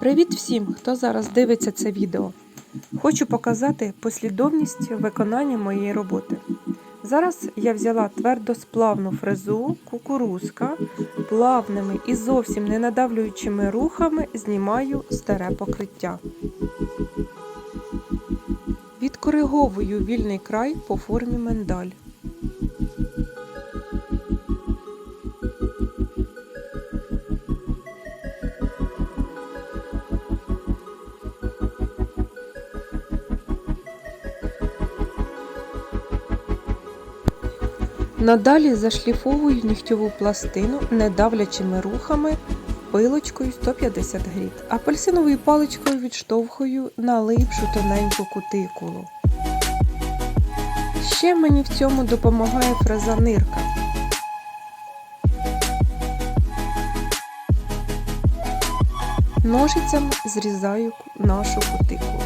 Привіт всім, хто зараз дивиться це відео. Хочу показати послідовність виконання моєї роботи. Зараз я взяла твердосплавну фрезу кукурузка, плавними і зовсім не надавлюючими рухами знімаю старе покриття. Відкориговую вільний край по формі миндаль. Надалі зашліфовую нігтьову пластину недавлячими рухами пилочкою 150 гріт. Апельсиновою паличкою відштовхую налипшу тоненьку кутикулу. Ще мені в цьому допомагає фреза нирка. Ножицями зрізаю нашу кутикулу.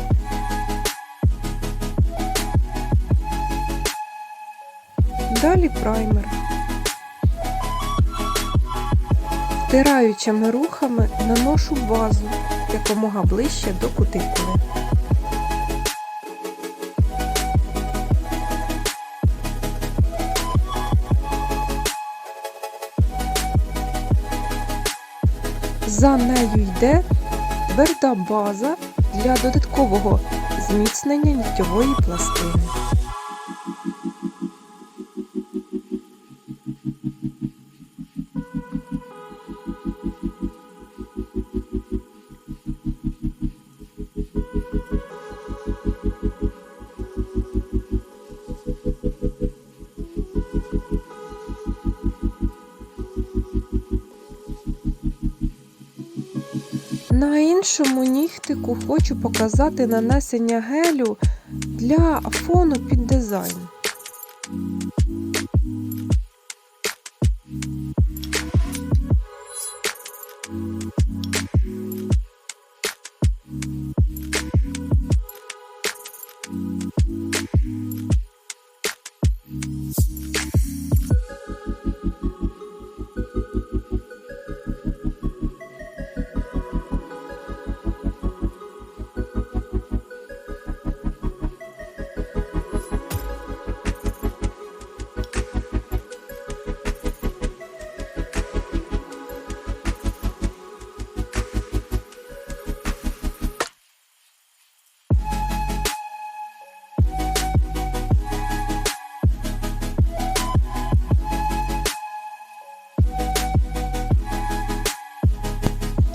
Далі праймер. Втираючими рухами наношу базу якомога ближче до кутикули. За нею йде тверда база для додаткового зміцнення нігтєвої пластини. На іншому нігтику хочу показати нанесення гелю для фону під дизайн.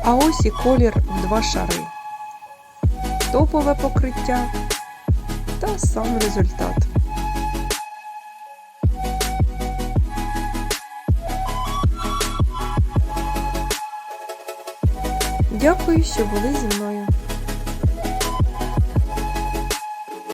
А ось і колір в два шари. Топове покриття та сам результат. Дякую, що були зі мною.